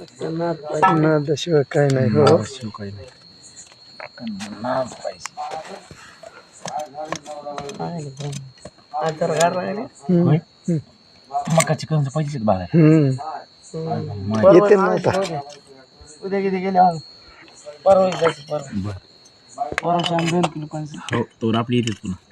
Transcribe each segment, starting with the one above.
नादाशिवाय काय नाही हो काही नाही ना पाहिजे हम्म, मका चिकन पाहिजे बाहेर हम्म. येते ना उद्या किती गेले मग हो? परवा जायचं परवा परवा दोन किलो पाहिजे हो तोर आपली येते पुन्हा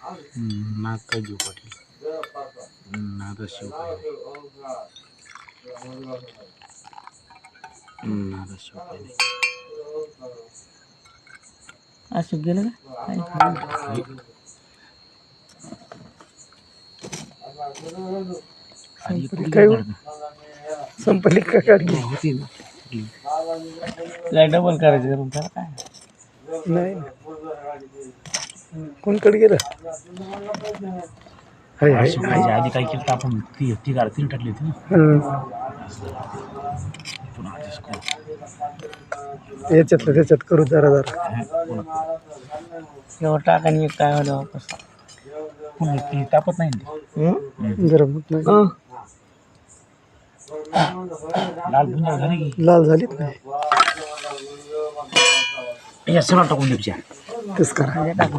nah juga di. nah hmm, juga. Nata hmm, juga. Asyik gila kah? Sampai kakak. Sampai kakak. Lain double kakak. Lain. Lain. कोणकडे गेलं अरे हाय, हाय. आधी काय केलं तर आपण ती ती गाडी तीन टाकली होती ना हम्म. याच्यातलं त्याच्यात करू जरा जरा एवढं टाक आणि एक काय होतं वापस पुन्हा ती तापत नाही गरम ती. नाही. लाल झाली लाल झालीत नाही या सरळ टाकून देऊ त्या. तेच करा म्हणजे टाकू